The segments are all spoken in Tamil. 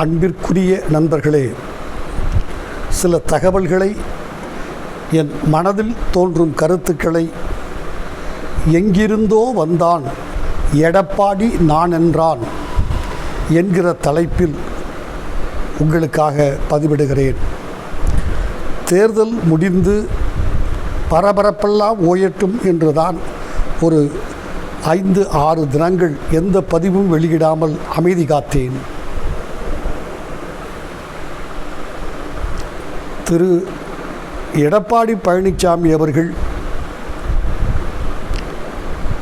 அன்பிற்குரிய நண்பர்களே சில தகவல்களை என் மனதில் தோன்றும் கருத்துக்களை எங்கிருந்தோ வந்தான் எடப்பாடி நான் என்றான் என்கிற தலைப்பில் உங்களுக்காக பதிவிடுகிறேன். தேர்தல் முடிந்து பரபரப்பெல்லாம் ஓயட்டும் என்றுதான் ஒரு ஐந்து ஆறு தினங்கள் எந்த பதிவும் வெளியிடாமல் அமைதி காத்தேன். திரு எடப்பாடி பழனிசாமி அவர்கள்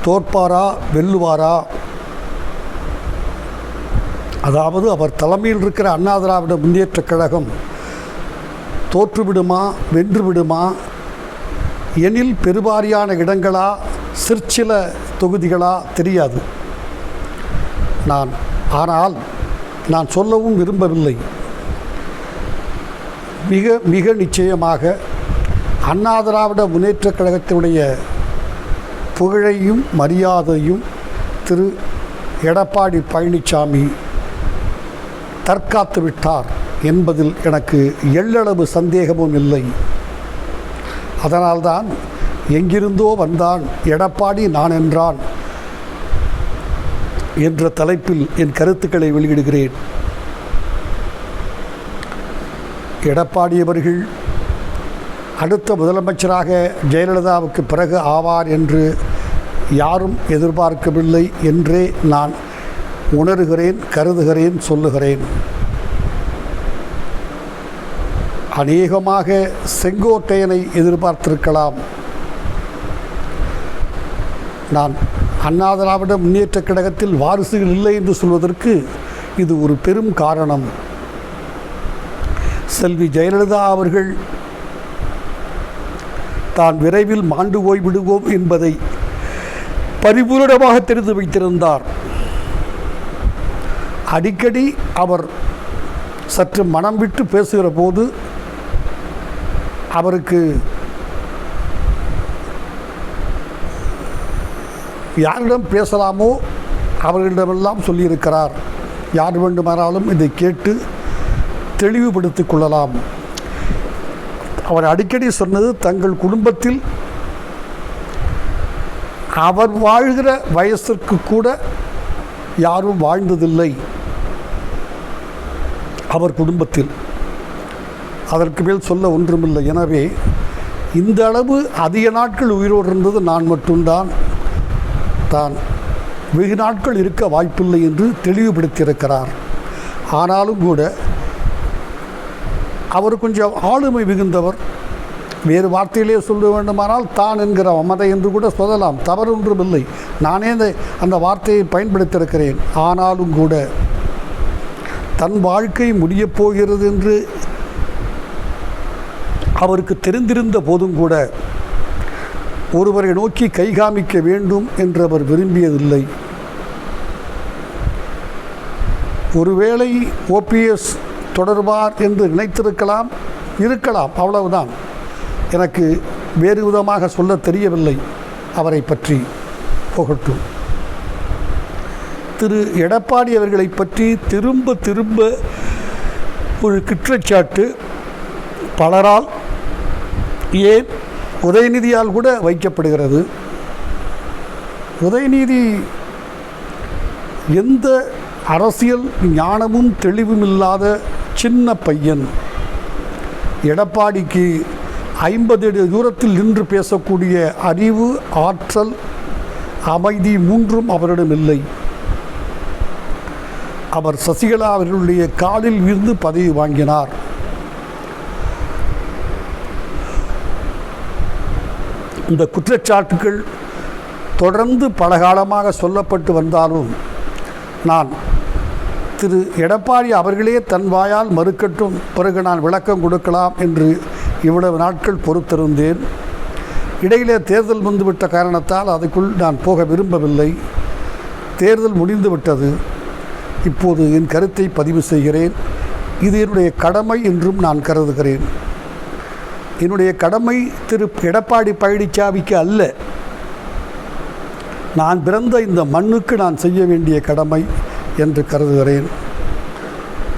தோற்பாரா வெல்லுவாரா? அதாவது அவர் தலைமையில் இருக்கிற அண்ணா திராவிட முன்னேற்றக் கழகம் தோற்றுவிடுமா வென்றுவிடுமா? எனில் பெருவாரியான இடங்களா சிற்சில தொகுதிகளா? தெரியாது. நான் ஆனால் நான் சொல்லவும் விரும்பவில்லை. மிக மிக நிச்சயமாக அண்ணா திராவிட முன்னேற்றக் கழகத்தினுடைய புகழையும் மரியாதையும் திரு எடப்பாடி பழனிசாமி தற்காத்து விட்டார் என்பதில் எனக்கு எள்ளளவு சந்தேகமும் இல்லை. அதனால்தான் எங்கிருந்தோ வந்தான் எடப்பாடி நான் என்றான் என்ற தலைப்பில் என் கருத்துக்களை வெளியிடுகிறேன். எடப்பாடி அவர்கள் அடுத்த முதலமைச்சராக ஜெயலலிதாவுக்கு பிறகு ஆவார் என்று யாரும் எதிர்பார்க்கவில்லை என்றே நான் உணர்கிறேன் கருதுகிறேன் சொல்லுகிறேன். அநேகமாக செங்கோட்டையனை எதிர்பார்த்திருக்கலாம். நான் அண்ணா திராவிட கழகத்தில் வாரிசுகள் இல்லை என்று சொல்வதற்கு இது ஒரு பெரும் காரணம். செல்வி ஜெயலலிதா அவர்கள் தான் விரைவில் மாண்டு ஓய்விடுவோம் என்பதை பரிபூரணமாக தெரிந்து வைத்திருந்தார். அடிக்கடி அவர் சற்று மனம் விட்டு பேசுகிற போது அவருக்கு யாரிடம் பேசலாமோ? அவர்களிடமெல்லாம் சொல்லியிருக்கிறார். யார் வேண்டுமானாலும் இதை கேட்டு தெளிவுபடுத்திக் கொள்ளலாம். அவர் அடிக்கடி சொன்னது தங்கள் குடும்பத்தில் அவர் வாழ்கிற வயசிற்கு கூட யாரும் வாழ்ந்ததில்லை. அவர் குடும்பத்தில். அதற்கு மேல் சொல்ல ஒன்றுமில்லை. எனவே இந்த அளவு அதிக நாட்கள் உயிரோடு இருந்தது நான் மட்டும்தான். தான் வெகு நாட்கள் இருக்க வாய்ப்பில்லை என்று தெளிவுபடுத்தியிருக்கிறார். ஆனாலும் கூட அவர் கொஞ்சம் ஆளுமை மிகுந்தவர். வேறு வார்த்தையிலே சொல்ல வேண்டுமானால் தான் என்கிற மமதை என்று கூட சொல்லலாம். தவறு ஒன்றும் இல்லை. நானே அந்த அந்த வார்த்தையை பயன்படுத்தியிருக்கிறேன். ஆனாலும் கூட தன் வாழ்க்கை முடியப் போகிறது என்று அவருக்கு தெரிந்திருந்த போதும் கூட ஒருவரை நோக்கி கை காமிக்க வேண்டும் என்று அவர் விரும்பியதில்லை. ஒருவேளை ஓபிஎஸ் தொடருவார் என்று நினைத்திருக்கலாம் இருக்கலாம் அவ்வளவுதான். எனக்கு வேறு விதமாக சொல்ல தெரியவில்லை அவரை பற்றி. புகட்டும் திரு எடப்பாடி அவர்களை பற்றி திரும்ப திரும்ப ஒரு குற்றச்சாட்டு பலரால் ஏன் உதயநிதியால் கூட வைக்கப்படுகிறது. உதயநிதி எந்த அரசியல் ஞானமும் தெளிவும் இல்லாத சின்ன பையன் எடப்பாடிக்கு ஐம்பது அடி தூரத்தில் நின்று பேசக்கூடிய அறிவு ஆற்றல் அமைதி மூன்றும் அவரிடம் இல்லை. அவர் சசிகலா அவர்களுடைய காலில் விழுந்து பதவி வாங்கினார். இந்த குற்றச்சாட்டுகள் தொடர்ந்து பல காலமாக சொல்லப்பட்டு வந்தாலும் நான் திரு எடப்பாடி அவர்களே தன் வாயால் மறுக்கட்டும். பிறகு நான் விளக்கம் கொடுக்கலாம் என்று இவ்வளவு நாட்கள் பொறுத்திருந்தேன். இடையிலே தேர்தல் வந்துவிட்ட காரணத்தால் அதுக்குள் நான் போக விரும்பவில்லை. தேர்தல் முடிந்துவிட்டது. இப்போது என் கருத்தை பதிவு செய்கிறேன். இது என்னுடைய கடமை என்றும் நான் கருதுகிறேன். என்னுடைய கடமை திரு எடப்பாடி பழனிசாமிக்கு அல்ல. நான் பிறந்த இந்த மண்ணுக்கு நான் செய்ய வேண்டிய கடமை. என்று கருதுகிறேன்.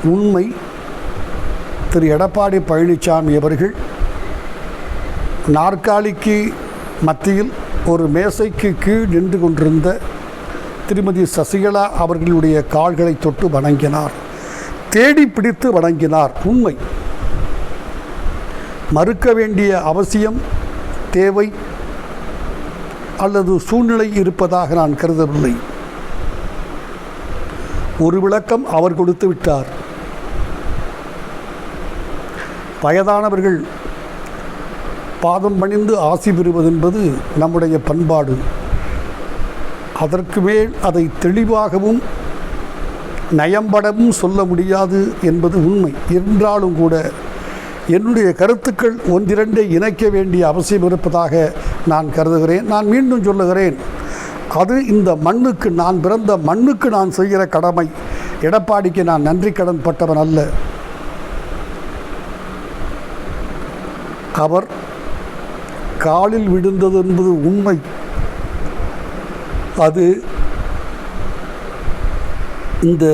உண்மை திரு எடப்பாடி பழனிசாமி அவர்கள் நாற்காலிக்கு மத்தியில் ஒரு மேசைக்கு கீழ் நின்று கொண்டிருந்த திருமதி சசிகலா அவர்களுடைய கால்களை தொட்டு வணங்கினார். தேடி பிடித்து வணங்கினார். உண்மை. மறுக்க வேண்டிய அவசியம் தேவை அல்லது சூழ்நிலை இருப்பதாக நான் கருதவில்லை. ஒரு விளக்கம் அவர் கொடுத்து விட்டார். வயதானவர்கள் பாதம் பணிந்து ஆசி பெறுவதென்பது நம்முடைய பண்பாடு. அதற்கு மேல் அதை தெளிவாகவும் நயம்படவும் சொல்ல முடியாது என்பது உண்மை. என்றாலும் கூட என்னுடைய கருத்துக்கள் ஒன்றிரண்டை இணைக்க வேண்டிய அவசியம் இருப்பதாக நான் கருதுகிறேன். நான் மீண்டும் சொல்லுகிறேன். அது இந்த மண்ணுக்கு நான் பிறந்த மண்ணுக்கு நான் செய்கிற கடமை. எடப்பாடிக்கு நான் நன்றி கடன் பட்டவன் அல்ல. அவர் காலில் விழுந்தது என்பது உண்மை. அது இந்த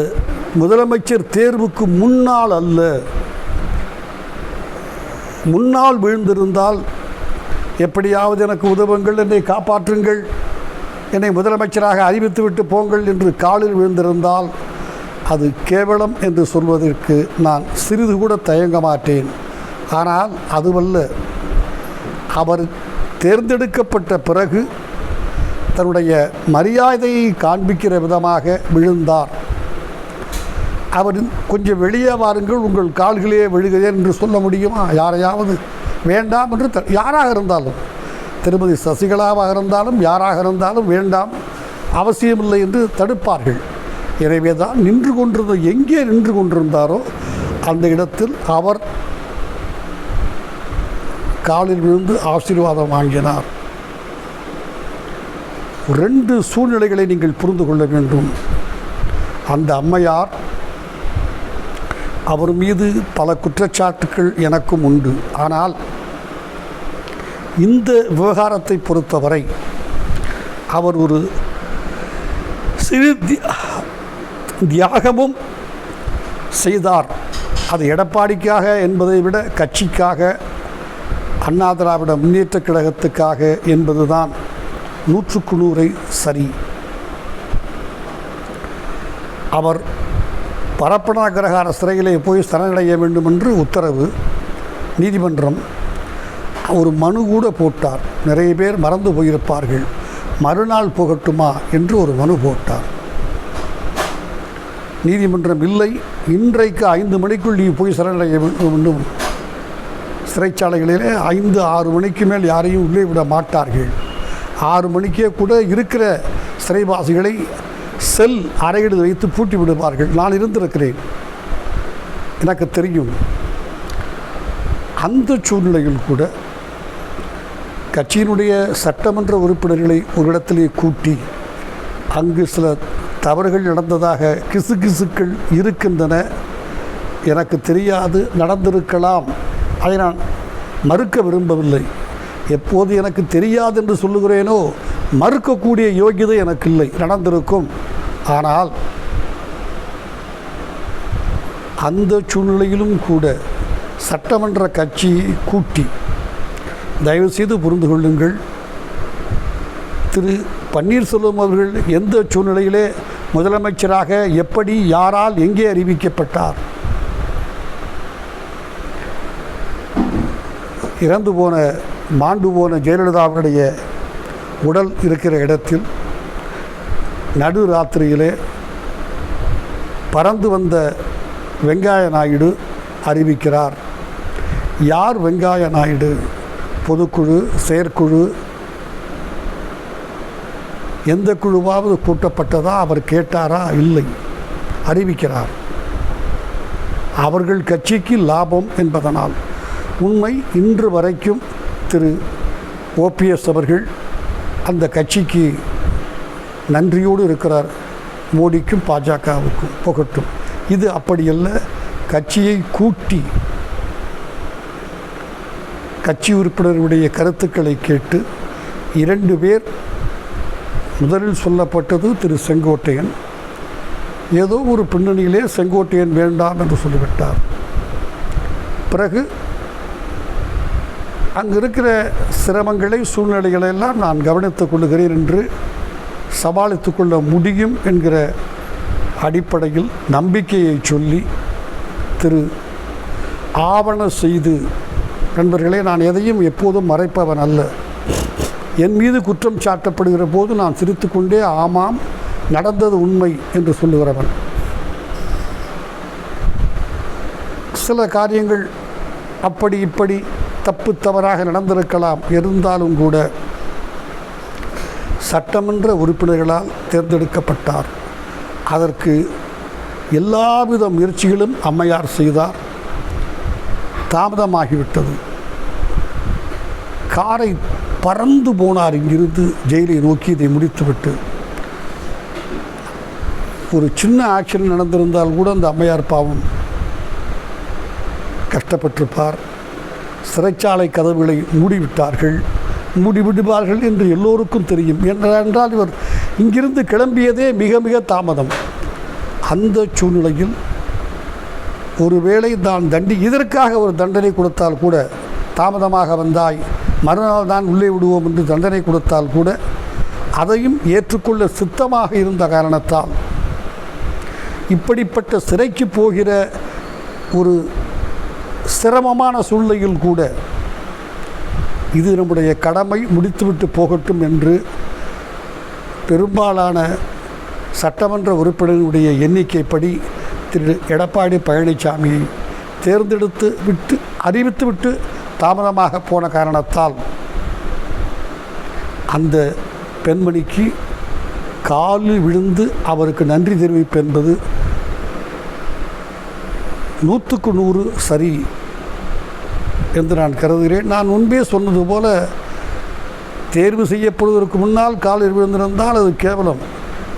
முதலமைச்சர் தேர்வுக்கு முன்னால் அல்ல. முன்னால் விழுந்திருந்தால் எப்படியாவது எனக்கு உதவுங்கள் என்னை காப்பாற்றுங்கள். என்னை முதலமைச்சராக அறிவித்துவிட்டு போங்கள் என்று காலில் விழுந்திருந்தால் அது கேவலம் என்று சொல்வதற்கு நான் சிறிது கூட தயங்க மாட்டேன். ஆனால் அதுவல்ல அவர் தேர்ந்தெடுக்கப்பட்ட பிறகு தன்னுடைய மரியாதையை காண்பிக்கிற விதமாக விழுந்தார். அவர் கொஞ்சம் வெளியே வாருங்கள் உங்கள் கால்களே விழுகிறேன் என்று சொல்ல முடியுமா? யாரையாவது? வேண்டாம் என்று த யாராக இருந்தாலும். திருமதி சசிகலாவாக இருந்தாலும் யாராக இருந்தாலும் வேண்டாம் அவசியமில்லை என்று தடுப்பார்கள். எனவே தான் நின்று கொண்டிருந்த எங்கே நின்று கொண்டிருந்தாரோ அந்த இடத்தில் அவர் காலில் விழுந்து ஆசீர்வாதம் வாங்கினார். ரெண்டு சூழ்நிலைகளை நீங்கள் புரிந்து கொள்ள வேண்டும். அந்த அம்மையார் அவர் மீது பல குற்றச்சாட்டுகள் எனக்கும் உண்டு. ஆனால் இந்த விவகாரத்தை பொறுத்தவரை அவர் ஒரு சிறு தியாகமும் செய்தார். அது எடப்பாடிக்காக என்பதை விட கட்சிக்காக அண்ணா திராவிட முன்னேற்றக் கழகத்துக்காக என்பதுதான் நூற்றுக்கு நூறை சரி. அவர் பரப்பன கிரகார சிறையிலே போய் சரணடைய வேண்டும் என்று உத்தரவு நீதிமன்றம் ஒரு மனு கூட போட்டார். நிறைய பேர் மறந்து போயிருப்பார்கள். மறுநாள் போகட்டுமா என்று ஒரு மனு போட்டார். நீதிமன்றம் இல்லை. இன்றைக்கு ஐந்து மணிக்குள் நீ போய் சரணடைய வேண்டும். சிறைச்சாலைகளிலே ஐந்து ஆறு மணிக்கு மேல் யாரையும் உள்ளே விட மாட்டார்கள். ஆறு மணிக்கே கூட இருக்கிற சிறைவாசிகளை செல் அறையிடு வைத்து பூட்டி விடுவார்கள். நான் இருந்திருக்கிறேன். எனக்கு தெரியும். அந்த சூழ்நிலையில் கூட கட்சியினுடைய சட்டமன்ற உறுப்பினர்களை ஒரு இடத்திலே கூட்டி அங்கு சில தவறுகள் நடந்ததாக கிசுகிசுக்கள் இருக்கின்றன. எனக்கு தெரியாது நடந்திருக்கலாம். அதை நான் மறுக்க விரும்பவில்லை. எப்போது எனக்கு தெரியாது என்று சொல்லுகிறேனோ மறுக்கக்கூடிய யோகியதை எனக்கு இல்லை. நடந்திருக்கும். ஆனால் அந்த சூழ்நிலையிலும் கூட சட்டமன்ற கட்சியை கூட்டி தயவுசெய்து புரிந்து கொள்ளுங்கள். திரு. பன்னீர்செல்வம் அவர்கள் எந்த சூழ்நிலையிலே முதலமைச்சராக எப்படி யாரால் எங்கே அறிவிக்கப்பட்டார்? இறந்து போன மாண்டு போன ஜெயலலிதாவுடைய உடல் இருக்கிற இடத்தில் நடு ராத்திரியிலே பறந்து வந்த வெங்காய நாயுடு அறிவிக்கிறார். யார் வெங்காய நாயுடு? பொதுக்குழு செயற்குழு எந்த குழுவாவது கூட்டப்பட்டதா அவர் கேட்டாரா? இல்லை. அறிவிக்கிறார். அவர்கள் கட்சிக்கு லாபம் என்பதனால். உண்மை இன்று வரைக்கும் திரு. ஓபிஎஸ் அவர்கள் அந்த கட்சிக்கு நன்றியோடு இருக்கிறார். மோடிக்கும் பாஜகவுக்கும் புகட்டும். இது அப்படியல்ல. கட்சியை கூட்டி கட்சி உறுப்பினருடைய கருத்துக்களை கேட்டு இரண்டு பேர் முதலில் சொல்லப்பட்டது திரு செங்கோட்டையன். ஏதோ ஒரு பின்னணியிலே செங்கோட்டையன் வேண்டாம் என்று சொல்லிவிட்டார். பிறகு அங்கு இருக்கிற சிரமங்களை சூழ்நிலைகளை எல்லாம் நான் கவனித்துக் கொள்கிறேன் என்று சமாளித்துக் கொள்ள முடியும் என்கிற அடிப்படையில் நம்பிக்கையை சொல்லி திரு ஆவண செய்து நண்பர்களே நான் எதையும் எப்போதும் மறைப்பவன் அல்ல. என் மீது குற்றம் சாட்டப்படுகிற போது நான் சிரித்துக்கொண்டே ஆமாம் நடந்தது உண்மை என்று சொல்லுகிறவன். சில காரியங்கள் அப்படி இப்படி தப்பு தவறாக நடந்திருக்கலாம். இருந்தாலும் கூட சட்டமன்ற உறுப்பினர்களால் தேர்ந்தெடுக்கப்பட்டார். அதற்கு எல்லாவித முயற்சிகளும் அம்மையார் செய்தார். தாமதமாகிவிட்டது. காரை பறந்து போனார் இங்கிருந்து ஜெயிலை நோக்கி இதை முடித்துவிட்டு. ஒரு சின்ன ஆக்சிடென்ட் நடந்திருந்தால் கூட அந்த அம்மையார் பாவம். கஷ்டப்பட்டிருப்பார். சிறைச்சாலை கதவுகளை மூடிவிட்டார்கள். மூடிவிடுவார்கள் என்று எல்லோருக்கும் தெரியும். என்றால் இவர் இங்கிருந்து கிளம்பியதே மிக மிக தாமதம். அந்த சூழ்நிலையில் ஒருவேளை தான் தண்டி இதற்காக ஒரு தண்டனை கொடுத்தால் கூட தாமதமாக வந்தாய் மறுநாள் தான் உள்ளே விடுவோம் என்று தண்டனை கொடுத்தால் கூட அதையும் ஏற்றுக்கொள்ள சித்தமாக இருந்த காரணத்தால். இப்படிப்பட்ட சிறைக்கு போகிற ஒரு சிரமமான சூழ்நிலையில் கூட இது நம்முடைய கடமை முடித்துவிட்டு போகட்டும் என்று பெரும்பாலான சட்டமன்ற உறுப்பினர்களுடைய எண்ணிக்கைப்படி திரு எடப்பாடி பழனிசாமியை தேர்ந்தெடுத்து விட்டு அறிவித்து விட்டு தாமதமாக போன காரணத்தால் அந்த பெண்மணிக்கு காலில் விழுந்து அவருக்கு நன்றி தெரிவிப்பு என்பது நூற்றுக்கு நூறு சரி என்று நான் கருதுகிறேன். நான் முன்பே சொன்னது போல தேர்வு செய்யப்படுவதற்கு முன்னால் காலில் விழுந்திருந்தால் அது கேவலம்.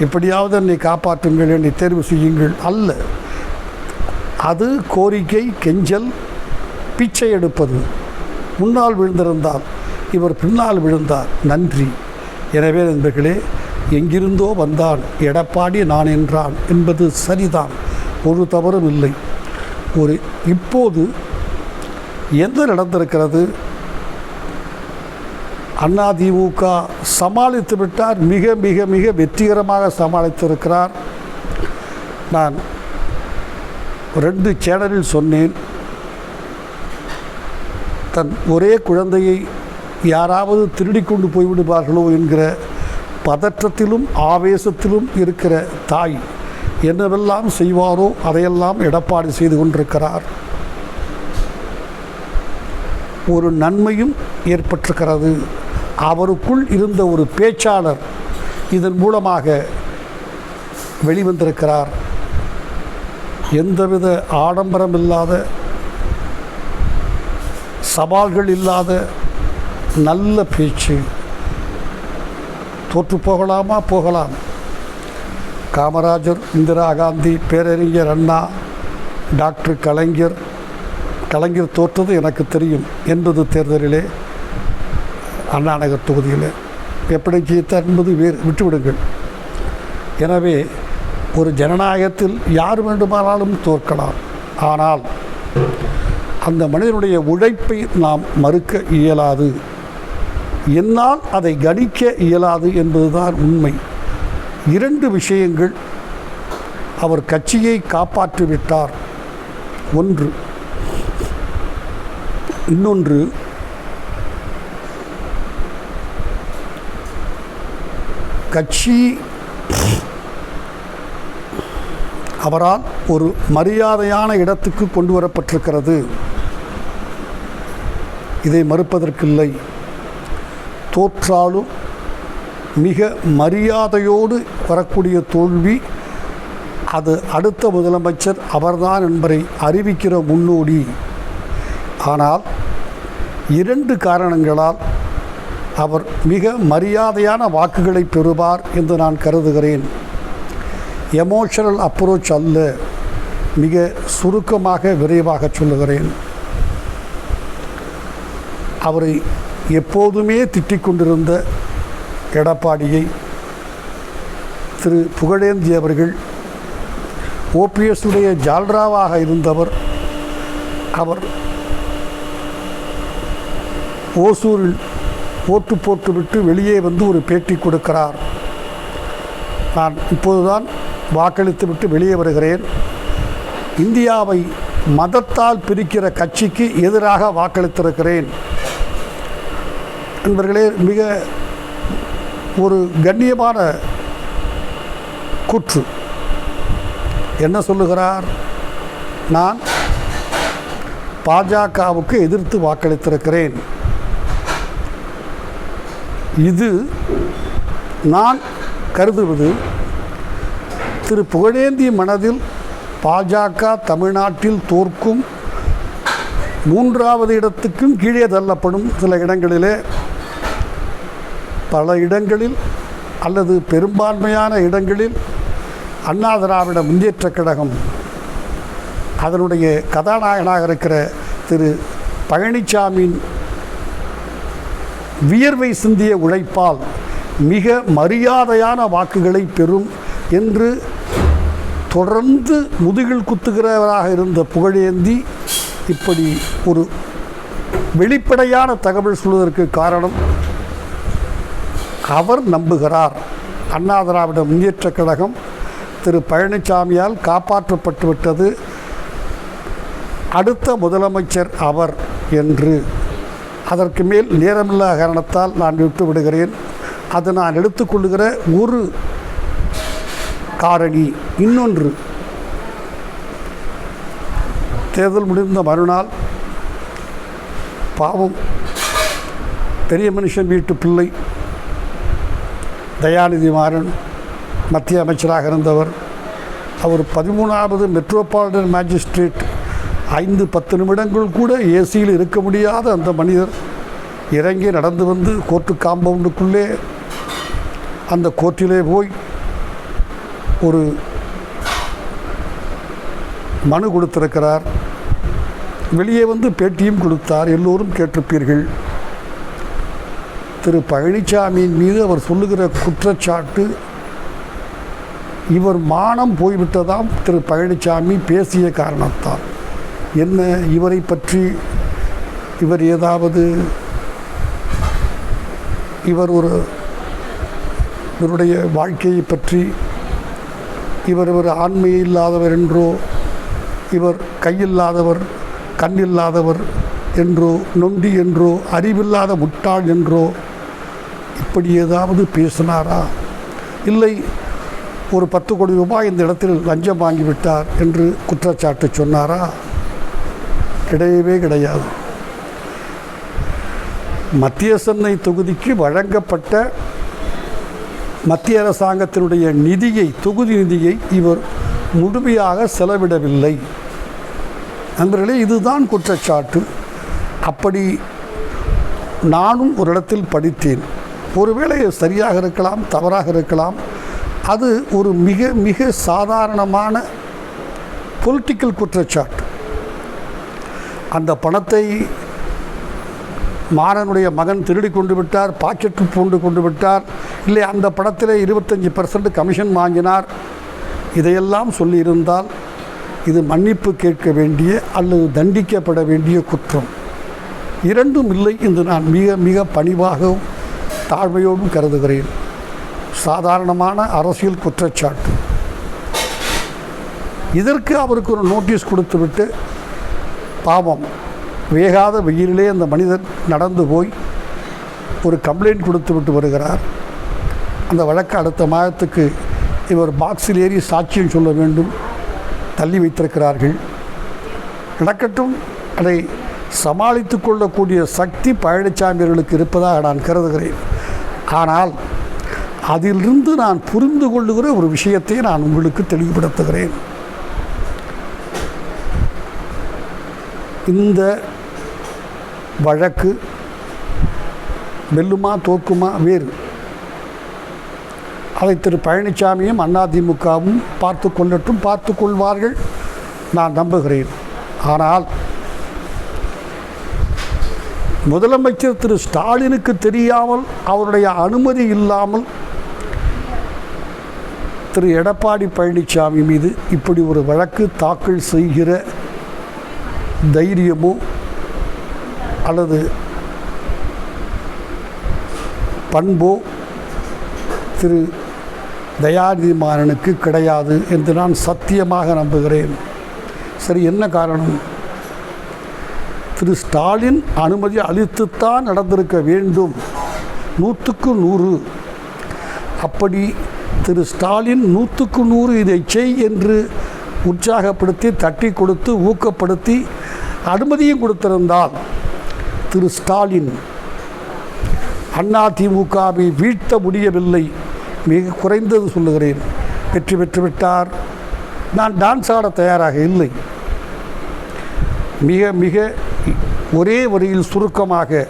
எப்படியாவது என்னை காப்பாற்றுங்கள் என்னை தேர்வு செய்யுங்கள் அல்ல. அது கோரிக்கை கெஞ்சல் பிச்சை எடுப்பது. முன்னால் விழுந்திருந்தால் இவர் பின்னால் விழுந்தார். நன்றி. எனவே நண்பர்களே எங்கிருந்தோ வந்தான். எடப்பாடி நான் என்றான் என்பது சரிதான். ஒரு தவறும் இல்லை. ஒரு இப்போது எந்த நடந்திருக்கிறது? அதிமுக சமாளித்து விட்டார் மிக மிக மிக வெற்றிகரமாக சமாளித்திருக்கிறார். நான் ரெண்டு சேனலில் சொன்னேன். தன் ஒரே குழந்தையை யாராவது திருடி கொண்டு போய்விடுவார்களோ என்கிற பதற்றத்திலும் ஆவேசத்திலும் இருக்கிற தாய் என்னவெல்லாம் செய்வாரோ அதையெல்லாம் எடப்பாடி செய்து கொண்டிருக்கிறார். ஒரு நன்மையும் ஏற்பட்டிருக்கிறது. அவருக்குள் இருந்த ஒரு பேச்சாளர் இதன் மூலமாக வெளிவந்திருக்கிறார். எந்தவித ஆடம்பரம் இல்லாத சவால்கள் இல்லாத நல்ல பேச்சு. தோற்று போகலாமா? போகலாம். காமராஜர் இந்திரா காந்தி பேரறிஞர் அண்ணா டாக்டர் கலைஞர் கலைஞர் தோற்றது எனக்கு தெரியும். என்பது தேர்தலிலே அண்ணா நகர் தொகுதியில். எப்படி ஜெயித்தார் என்பது வேறு விட்டுவிடுங்கள். எனவே ஒரு ஜனநாயகத்தில் யார் வேண்டுமானாலும் தோற்கலாம். ஆனால் அந்த மனிதனுடைய உழைப்பை நாம் மறுக்க இயலாது. என்னால் அதை கணிக்க இயலாது என்பதுதான் உண்மை. இரண்டு விஷயங்கள் அவர் கட்சியை காப்பாற்றிவிட்டார். ஒன்று இன்னொன்று கட்சி அவரால் ஒரு மரியாதையான இடத்துக்கு கொண்டு வரப்பட்டிருக்கிறது. இதை மறுப்பதற்கில்லை. தோற்றாலும் மிக மரியாதையோடு வரக்கூடிய தோல்வி அது அடுத்த முதலமைச்சர் அவர்தான் என்பதை அறிவிக்கிற முன்னோடி. ஆனால் இரண்டு காரணங்களால் அவர் மிக மரியாதையான வாக்குகளை பெறுவார் என்று நான் கருதுகிறேன். எமோஷனல் அப்ரோச் அல்ல. மிக சுருக்கமாக விரைவாக சொல்லுகிறேன். அவரை எப்போதுமே திட்டிக் கொண்டிருந்த எடப்பாடியை திரு புகழேந்தி அவர்கள் ஓபிஎஸ்ஸுடைய ஜால்ராவாக இருந்தவர் அவர் ஓசூரில் ஓட்டு போட்டுவிட்டு வெளியே வந்து ஒரு பேட்டி கொடுக்கிறார். நான் இப்போதுதான் வாக்களித்து விட்டு வெளியே வருகிறேன். இந்தியாவை மதத்தால் பிரிக்கிற கட்சிக்கு எதிராக வாக்களித்திருக்கிறேன். நண்பர்களே மிக ஒரு கண்ணியமான கூற்று. என்ன சொல்லுகிறார்? நான் பாஜகவுக்கு எதிர்த்து வாக்களித்திருக்கிறேன். இது நான் கருதுவது திரு புகழேந்தி மனதில் பாஜக தமிழ்நாட்டில் தோற்கும் மூன்றாவது இடத்துக்கும் கீழே தள்ளப்படும் சில இடங்களிலே பல இடங்களில் அல்லது பெரும்பான்மையான இடங்களில் அண்ணா திராவிட முன்னேற்ற கழகம் அதனுடைய கதாநாயகனாக இருக்கிற திரு பழனிசாமியின் வியர்வை சிந்திய உழைப்பால் மிக மரியாதையான வாக்குகளை பெறும் என்று தொடர்ந்து முதுகில் குத்துகிறவராக இருந்த புகழேந்தி இப்படி ஒரு வெளிப்படையான தகவல் சொல்வதற்கு காரணம் அவர் நம்புகிறார். அண்ணா திராவிட முன்னேற்றக் கழகம் திரு பழனிசாமியால் காப்பாற்றப்பட்டு விட்டது. அடுத்த முதலமைச்சர் அவர் என்று அதற்கு மேல் நேரமில்லா காரணத்தால் நான் விட்டு விடுகிறேன் அது நான் எடுத்துக்கொள்ளுகிற ஒரு காரணி இன்னொன்று. தேர்தல் முடிந்த மறுநாள் பாவம். பெரிய மனுஷன் வீட்டு பிள்ளை. தயாநிதி மாறன் மத்திய அமைச்சராக இருந்தவர். அவர் பதிமூணாவது மெட்ரோபாலிட்டன் மேஜிஸ்ட்ரேட் ஐந்து பத்து நிமிடங்கள் கூட ஏசியில் இருக்க முடியாத அந்த மனிதர் இறங்கி நடந்து வந்து கோர்ட்டு காம்பவுண்டுக்குள்ளே அந்த கோர்ட்டிலே போய் ஒரு மனு கொடுத்திருக்கிறார். வெளியே வந்து பேட்டியும் கொடுத்தார். எல்லோரும் கேட்டிருப்பீர்கள். திரு பழனிசாமியின் மீது அவர் சொல்லுகிற குற்றச்சாட்டு இவர் மானம் போய்விட்டதாம். திரு பழனிசாமி பேசிய காரணத்தால். என்ன இவரை பற்றி இவர் ஏதாவது இவர் ஒரு இவருடைய வாழ்க்கையை பற்றி இவர் இவர் ஆண்மை இல்லாதவர் என்றோ இவர் கையில்லாதவர் கண்ணில்லாதவர் என்றோ நொண்டி என்றோ அறிவில்லாத முட்டாள் என்றோ இப்படி ஏதாவது பேசினாரா? இல்லை ஒரு பத்து கோடி ரூபாய் இந்த இடத்தில் லஞ்சம் வாங்கிவிட்டார் என்று குற்றச்சாட்டு சொன்னாரா? கிடையவே கிடையாது. மத்திய சென்னை தொகுதிக்கு வழங்கப்பட்ட மத்திய அரசாங்கத்தினுடைய நிதியை தொகுதி நிதியை இவர் முழுமையாக செலவிடவில்லை. நண்பர்களே இதுதான் குற்றச்சாட்டு. அப்படி நானும் ஒரு இடத்தில் படித்தேன். ஒருவேளை சரியாக இருக்கலாம் தவறாக இருக்கலாம். அது ஒரு மிக மிக சாதாரணமான பொலிட்டிக்கல் குற்றச்சாட்டு. அந்த பணத்தை மாறனுடைய மகன் திருடி கொண்டு விட்டார் பாக்கெட்டு பூண்டு கொண்டு விட்டார். இல்லை அந்த படத்தில் இருபத்தஞ்சி பர்சன்ட் கமிஷன் வாங்கினார். இதையெல்லாம் சொல்லியிருந்தால் இது மன்னிப்பு கேட்க வேண்டிய அல்லது தண்டிக்கப்பட வேண்டிய குற்றம். இரண்டும் இல்லை என்று நான் மிக மிக பணிவாகவும் தாழ்மையோடும் கருதுகிறேன். சாதாரணமான அரசியல் குற்றச்சாட்டு. இதற்கு அவருக்கு ஒரு நோட்டீஸ் கொடுத்துவிட்டு பாவம். வேகாத வெயிலிலே அந்த மனிதர் நடந்து போய் ஒரு கம்ப்ளைண்ட் கொடுத்து விட்டு வருகிறார். அந்த வழக்கு அடுத்த மாதத்துக்கு இவர் பாக்ஸில் ஏறி சாட்சியம் சொல்ல வேண்டும். தள்ளி வைத்திருக்கிறார்கள். நடக்கட்டும். அதை சமாளித்து கொள்ளக்கூடிய சக்தி பழனிசாமியர்களுக்கு இருப்பதாக நான் கருதுகிறேன். ஆனால் அதிலிருந்து நான் புரிந்து கொள்ளுகிற ஒரு விஷயத்தை நான் உங்களுக்கு தெளிவுபடுத்துகிறேன். இந்த வழக்கு வெல்லுமா தோக்குமா வேறு. அதை திரு பழனிசாமியும் அதிமுகவும் பார்த்து கொள்ளட்டும் பார்த்து கொள்வார்கள். நான் நம்புகிறேன். ஆனால் முதலமைச்சர் திரு ஸ்டாலினுக்கு தெரியாமல் அவருடைய அனுமதி இல்லாமல் திரு எடப்பாடி பழனிசாமி மீது இப்படி ஒரு வழக்கு தாக்கல் செய்கிற தைரியமோ அல்லது பண்போ திரு தயாநிதி மாறனுக்கு கிடையாது என்று நான் சத்தியமாக நம்புகிறேன். சரி என்ன காரணம்? திரு ஸ்டாலின் அனுமதி அளித்துத்தான் நடந்திருக்க வேண்டும். நூற்றுக்கு நூறு. அப்படி திரு ஸ்டாலின் நூற்றுக்கு நூறு இதை செய் என்று உற்சாகப்படுத்தி தட்டி கொடுத்து ஊக்கப்படுத்தி அனுமதியும் கொடுத்திருந்தால் திரு ஸ்டாலின் அதிமுகவை வீழ்த்த முடியவில்லை. மிக குறைந்தது சொல்லுகிறேன். வெற்றி பெற்றுவிட்டார் நான் டான்ஸ் ஆட தயாராக இல்லை. மிக மிக ஒரே வரியில் சுருக்கமாக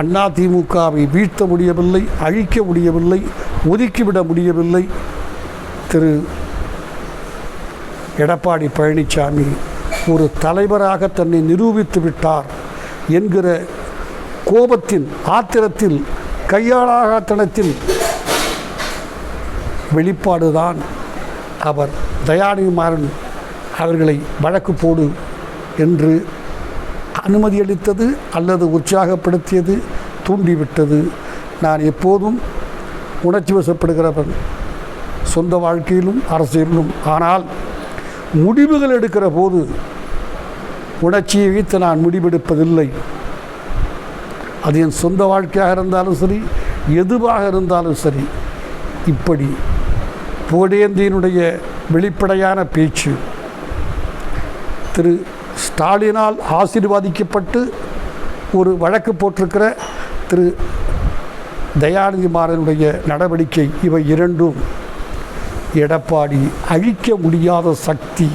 அதிமுகவை வீழ்த்த முடியவில்லை அழிக்க முடியவில்லை ஒதுக்கிவிட முடியவில்லை. திரு எடப்பாடி பழனிசாமி ஒரு தலைவராக தன்னை நிரூபித்து விட்டார். என்கிற கோபத்தின் ஆத்திரத்தில் கையாளாகத்தனத்தின் வெளிப்பாடுதான் அவர் தயாநிதிமாறன் அவர்களை வழக்கு போடு என்று அனுமதி அளித்தது அல்லது உற்சாகப்படுத்தியது தூண்டிவிட்டது. நான் எப்போதும் உணர்ச்சி வசப்படுகிறவன். சொந்த வாழ்க்கையிலும் அரசியலிலும். ஆனால் முடிவுகள் எடுக்கிற போது உணர்ச்சியை வைத்து நான் முடிவெடுப்பதில்லை. அது என் சொந்த வாழ்க்கையாக இருந்தாலும் சரி எதுவாக இருந்தாலும் சரி இப்படி புகழேந்தியினுடைய வெளிப்படையான பேச்சு. திரு ஸ்டாலினால் ஆசீர்வாதிக்கப்பட்டு ஒரு வழக்கு போட்டிருக்கிற திரு தயாநிதி மாறனுடைய நடவடிக்கை இவை இரண்டும். எடப்பாடி அழிக்க முடியாத சக்தி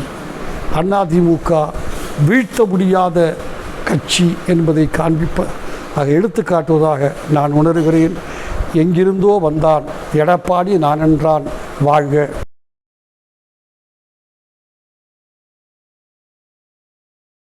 அதிமுக வீழ்த்த முடியாத கட்சி என்பதை காண்பிப்ப அதை எடுத்துக்காட்டுவதாக நான் உணர்கிறேன். எங்கிருந்தோ வந்தான். எடப்பாடி நான் என்றான் வாழ்க.